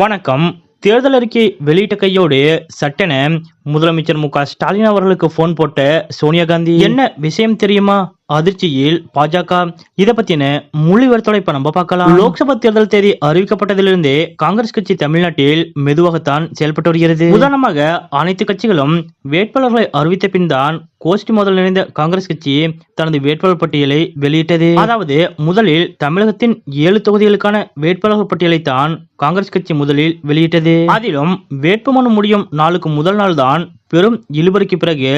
வணக்கம். தேர்தல் அறிக்கை வெளியிட்ட கையோடு சட்டென முதலமைச்சர் மு க ஸ்டாலின் அவர்களுக்கு போன் போட்ட சோனியா காந்தி. என்ன விஷயம் தெரியுமா? அதிர்ச்சியில் பாஜக இதை பத்தின மொழிவரத்தோட இப்ப நம்ம பார்க்கலாம். லோக்சபா தேர்தல் தேதி அறிவிக்கப்பட்டதிலிருந்தே காங்கிரஸ் கட்சி தமிழ்நாட்டில் மெதுவாகத்தான் செயல்பட்டு வருகிறது. உதாரணமாக அனைத்து கட்சிகளும் வேட்பாளர்களை அறிவித்த பின் தான் கோஷ்டி மோதல் நிறைந்த காங்கிரஸ் கட்சி தனது வேட்பாளர் பட்டியலை வெளியிட்டது. அதாவது முதலில் தமிழகத்தின் ஏழு தொகுதிகளுக்கான வேட்பாளர்கள் பட்டியலை தான் காங்கிரஸ் கட்சி முதலில் வெளியிட்டது. அதிலும் வேட்புமனு முடியும் நாளுக்கு முதல் நாள் தான் பெரும் இழுபறிக்கு பிறகு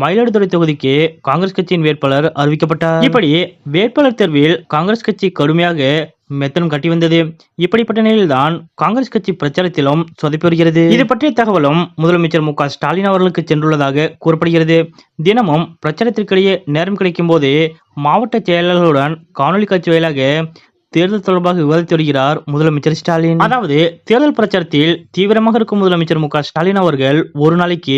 மயிலாடுதுறை தொகுதிக்கு காங்கிரஸ் கட்சியின் வேட்பாளர் அறிவிக்கப்பட்டார். இப்படி வேட்பாளர் தேர்வில் காங்கிரஸ் கட்சி கடுமையாக மெத்தனம் கட்டி வந்தது. இப்படிப்பட்ட நிலையில்தான் காங்கிரஸ் கட்சி பிரச்சாரத்திலும் சொதப்பி வருகிறது. இது பற்றிய தகவலும் முதலமைச்சர் மு ஸ்டாலின் அவர்களுக்கு சென்றுள்ளதாக கூறப்படுகிறது. தினமும் பிரச்சாரத்திற்கிடையே நேரம் கிடைக்கும் போது மாவட்ட செயலாளர்களுடன் காணொலி காட்சி வாயிலாக தேர்தல் தொடர்பாக விவாதித்து வருகிறார் முதலமைச்சர் ஸ்டாலின். அதாவது தேர்தல் பிரச்சாரத்தில் தீவிரமாக இருக்கும் முதலமைச்சர் மு ஸ்டாலின் அவர்கள் ஒரு நாளைக்கு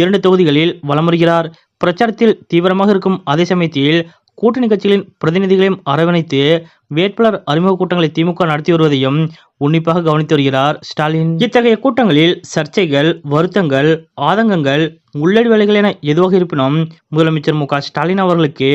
இரண்டு தொகுதிகளில் வலம் வருகிறார். பிரச்சாரத்தில் தீவிரமாக இருக்கும் அதே சமயத்தில் கூட்டணி கட்சிகளின் பிரதிநிதிகளையும் அரவணைத்து வேட்பாளர் அறிமுக கூட்டங்களை திமுக நடத்தி வருவதையும் உன்னிப்பாக கவனித்து வருகிறார் ஸ்டாலின். இத்தகைய கூட்டங்களில் சர்ச்சைகள் வருத்தங்கள் ஆதங்கங்கள் உள்ளடி வேலைகள் என எதுவாக இருப்பினும் முதலமைச்சர் மு ஸ்டாலின் அவர்களுக்கு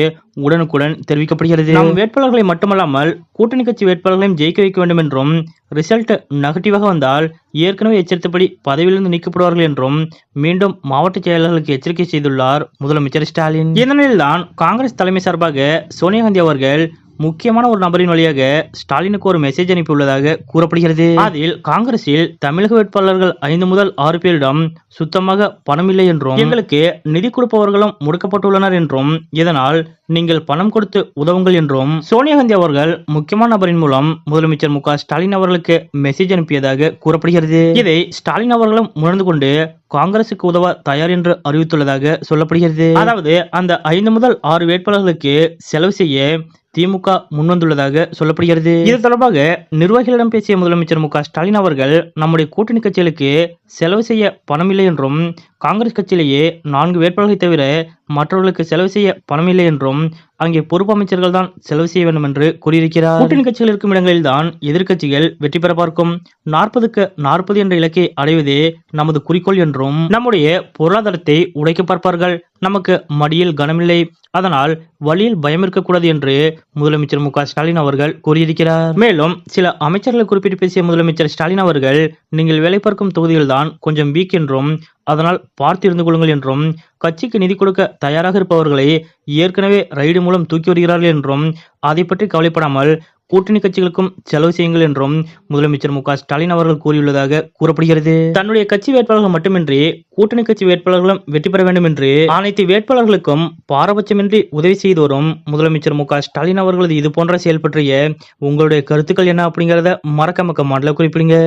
உடனுக்குடன் தெரிவிக்கப்படுகிறது. நம் வேட்பாளர்களை மட்டுமல்லாமல் கூட்டணி கட்சி வேட்பாளர்களையும் ஜெயிக்க வைக்க வேண்டும் என்றும் ரிசல்ட் நெகட்டிவாக வந்தால் ஏற்கனவே எச்சரித்தபடி பதவியிலிருந்து நீக்கப்படுவார்கள் என்றும் மீண்டும் மாவட்ட செயலாளர்களுக்கு எச்சரிக்கை செய்துள்ளார் முதலமைச்சர் ஸ்டாலின். இந்த நிலையில்தான் காங்கிரஸ் தலைமை சார்பாக சோனியா காந்தி அவர்கள் முக்கியமான ஒரு நபரின் வழியாக ஸ்டாலினுக்கு ஒரு மெசேஜ் அனுப்பியுள்ளதாக கூறப்படுகிறது. அதில் காங்கிரஸில் தமிழக வேட்பாளர்கள் ஐந்து முதல் ஆறு பேரிடம் சுத்தமாக பணம் இல்லை என்றும் எங்களுக்கு நிதி கொடுப்பவர்களும் முடக்கப்பட்டுள்ளனர் என்றும் இதனால் நீங்கள் பணம் கொடுத்து உதவுங்கள் என்றும் சோனியா காந்தி அவர்கள் முக்கியமான நபரின் மூலம் முதலமைச்சர் மு ஸ்டாலின் அவர்களுக்கு மெசேஜ் அனுப்பியதாக கூறப்படுகிறது. இதை ஸ்டாலின் அவர்களும் உணர்ந்து கொண்டு காங்கிரசுக்கு உதவ தயார் என்று அறிவித்துள்ளதாக சொல்லப்படுகிறது. அதாவது அந்த ஐந்து முதல் ஆறு வேட்பாளர்களுக்கு செலவு செய்ய திமுக முன்வந்துள்ளதாக சொல்லப்படுகிறது. இது தொடர்பாக நிர்வாகிகளிடம் பேசிய முதலமைச்சர் மு ஸ்டாலின் அவர்கள் நம்முடைய கூட்டணி கட்சிகளுக்கு செலவு செய்ய பணம் இல்லை என்றும் காங்கிரஸ் கட்சியிலேயே நான்கு வேட்பாளர்களை தவிர மற்றவர்களுக்கு செலவு செய்ய பணம் இல்லை என்றும் அங்கே பொறுப்பு அமைச்சர்கள் தான் செலவு செய்ய வேண்டும் என்று கூறியிருக்கிறார். கூட்டணி கட்சிகள் இருக்கும் இடங்களில் தான் எதிர்க்கட்சிகள் வெற்றி பெற பார்க்கும். நாற்பதுக்கு நாற்பது என்ற இலக்கை அடைவதே நமது குறிக்கோள் என்றும் நம்முடைய பொருளாதாரத்தை உடைக்க பார்ப்பார்கள். நமக்கு மடியில் கனமில்லை. அதனால் வழியில் பயம் இருக்கக்கூடாது என்று முதலமைச்சர் மு ஸ்டாலின் அவர்கள் கூறியிருக்கிறார். மேலும் சில அமைச்சர்களை குறிப்பிட்டு பேசிய முதலமைச்சர் ஸ்டாலின் அவர்கள் நீங்கள் வேலை பார்க்கும் தொகுதியில்தான் கொஞ்சம் வீக் என்றும் அதனால் பார்த்து இருந்து கொள்ளுங்கள் என்றும் கட்சிக்கு நிதி கொடுக்க தயாராக இருப்பவர்களை ஏற்கனவே ரைடு மூலம் தூக்கி வருகிறார்கள் என்றும் அதை பற்றி கவலைப்படாமல் கூட்டணி கட்சிகளுக்கும் செலவு செய்யுங்கள் என்றும் முதலமைச்சர் மு ஸ்டாலின் அவர்கள் கூறியுள்ளதாக கூறப்படுகிறது. தன்னுடைய கட்சி வேட்பாளர்கள் மட்டுமின்றி கூட்டணி கட்சி வேட்பாளர்களும் வெற்றி பெற வேண்டும் என்று அனைத்து வேட்பாளர்களுக்கும் பாரபட்சமின்றி உதவி செய்து வரும் முதலமைச்சர் மு ஸ்டாலின் அவர்களது இது போன்ற செயல் பற்றிய உங்களுடைய கருத்துக்கள் என்ன அப்படிங்கிறத மறக்க மக்க மாடல குறிப்பிடுங்க.